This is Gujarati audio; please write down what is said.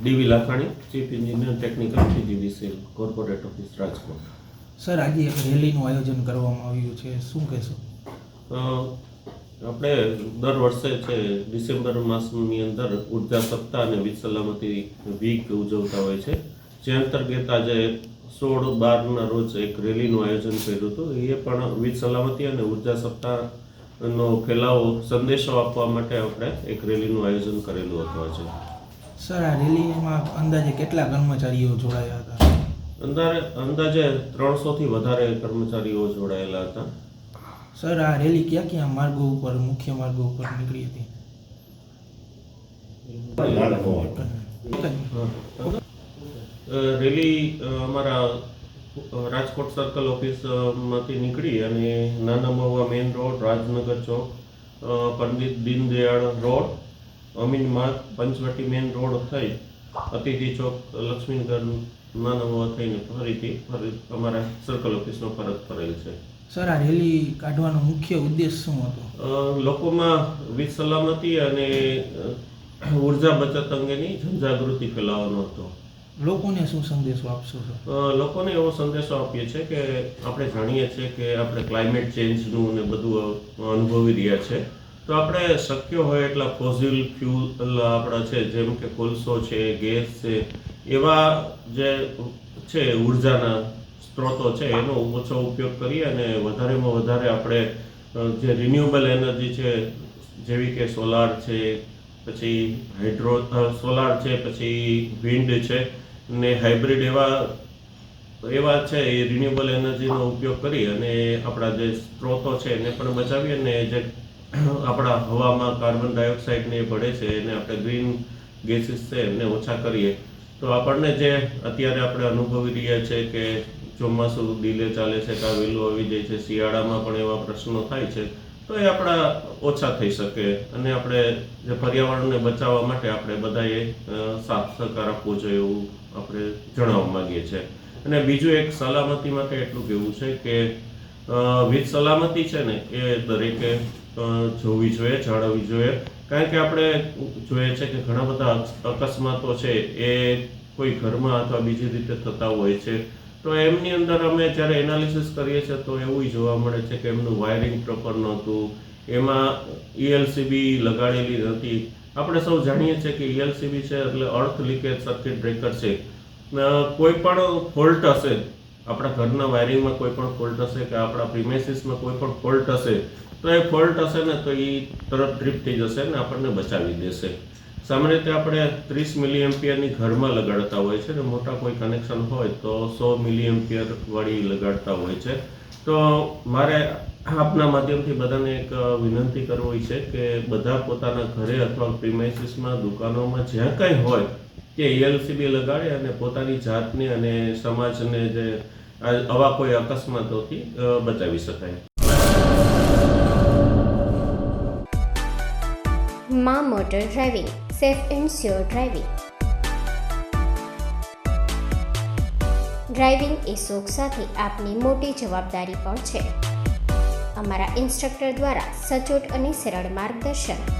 D V Lakhani chief engineer technical PGVCL corporate office Rajkot. Sir આજે એક રેલીનું આયોજન કરવામાં આવ્યું છે. શું કહેશો? આપણે દર વર્ષે છે ડિસેમ્બર માસની અંદર ઊર્જા સપ્તાહ અને વીજ સલામતી વીક ઉજવતા હોય છે. જે અંતર્ગત આજે સોળ બારના રોજ એક રેલીનું આયોજન કર્યું હતું. એ પણ વીજ સલામતી અને ઊર્જા સપ્તાહનો ફેલાવો સંદેશો આપવા માટે આપણે એક રેલીનું આયોજન કરેલું હતું આજે. સર આ રેલીમાં અંદાજે કેટલા કર્મચારીઓ જોડાયા હતા? અંદાજે અંદાજે ત્રણસોથી વધારે કર્મચારીઓ જોડાયેલા હતા. સર આ રેલી ક્યાં ક્યાં માર્ગો ઉપર મુખ્ય માર્ગો ઉપર નીકળી હતી? રેલી અમારા રાજકોટ સર્કલ ઓફિસમાંથી નીકળી અને Nana Mava main road Rajnagar chowk Pandit Deendayal road Amin માર્ગ પંચવટી મેઇન રોડ થઈ અતિથિ ચોક લક્ષ્મીનગર નાના મહુવા થઈને ફરીથી ફરી અમારા સર્કલ ઓફિસનો પરત ફરેલ છે. સર આ રેલી કાઢવાનો મુખ્ય ઉદ્દેશ શું હતો? લોકોમાં વીજ સલામતી અને ઊર્જા બચત અંગેની જનજાગૃતિ ફેલાવવાનો હતો. લોકોને શું સંદેશો આપશો લોકોને એવો સંદેશો આપીએ છીએ કે આપણે જાણીએ છીએ કે આપણે ક્લાઇમેટ ચેન્જનું ને બધું અનુભવી રહ્યા છે. તો આપણે શક્ય હોય એટલા ફોઝિલ ફ્યુલ આપણા છે, જેમ કે કોલસો છે, ગેસ છે, એવા જે છે, ઉર્જાના સ્ત્રોતો છે, એનો ઓછો ઉપયોગ કરી અને વધારેમાં વધારે આપણે જે રિન્યુએબલ એનર્જી છે, જેવી કે સોલાર છે, પછી હાઇડ્રો સોલાર છે, પછી વિન્ડ છે, ને હાઇબ્રિડ એવા એવા છે, એ રિન્યુએબલ એનર્જીનો ઉપયોગ કરી અને આપણા જે સ્ત્રોતો છે એને પણ બચાવી અને જે આપણા હવામાં કાર્બન ડાયોક્સાઇડને એ ભળે છે, એને આપણે ગ્રીન ગેસીસ છે, એમને ઓછા કરીએ. તો આપણને જે અત્યારે આપણે અનુભવી રહ્યા છે કે ચોમાસું ડીલે ચાલે છે કાં વહેલું આવી જાય છે, શિયાળામાં પણ એવા પ્રશ્નો થાય છે, તો એ આપણા ઓછા થઈ શકે. અને આપણે જે પર્યાવરણને બચાવવા માટે આપણે બધાએ સાથ સહકાર આપવો જોઈએ એવું આપણે જણાવવા માંગીએ છીએ. અને બીજું એક સલામતી માટે એટલું કહેવું છે કે વીજ સલામતી છે ને એ દરેકે જોવી જોઈએ, જાળવવી જોઈએ. કારણ કે આપણે જોઈએ છે કે ઘણા બધા અકસ્માતો છે, એ કોઈ ઘરમાં અથવા બીજી રીતે થતા હોય છે. તો એમની અંદર અમે જ્યારે એનાલિસિસ કરીએ છીએ, તો એવું જોવા મળે છે કે એમનું વાયરિંગ પ્રોપર નહોતું. એમાં ઈએલસીબી લગાડેલી નથી આપણે સૌ જાણીએ છીએ કે ઈએલસીબી છે એટલે અર્થ લીકેજ સર્કિટ બ્રેકર છે. કોઈ પણ ફોલ્ટ હશે આપણા ઘરના વાયરિંગમાં કોઈ પણ ફોલ્ટ હશે કે આપણા પ્રિમેસિસમાં કોઈ પણ ફોલ્ટ હશે, તો એ ફોલ્ટ હશે ને તો એ તરત ડ્રીપ થઈ જશે ને આપણને બચાવી દેશે. સામાન્ય રીતે આપણે ત્રીસ મિલી એમ્પિયરની ઘરમાં લગાડતા હોય છે ને, મોટા કોઈ કનેક્શન હોય તો સો મિલી એમ્પિયર વાળી લગાડતા હોય છે. તો મારે આપના માધ્યમથી બધાને એક વિનંતી કરવી છે કે બધા પોતાના ઘરે અથવા પ્રિમાઇસીસમાં દુકાનોમાં જ્યાં કંઈ હોય કે એલસીબી લગાડે અને પોતાની જાતને અને સમાજને જે આવા કોઈ અકસ્માતોથી બચાવી શકાય. મા motor driving, safe and sure driving. Driving એ શોખ સાથે આપની મોટી જવાબદારી પણ છે. અમારા ઇન્સ્ટ્રક્ટર દ્વારા સચોટ અને સરળ માર્ગદર્શન.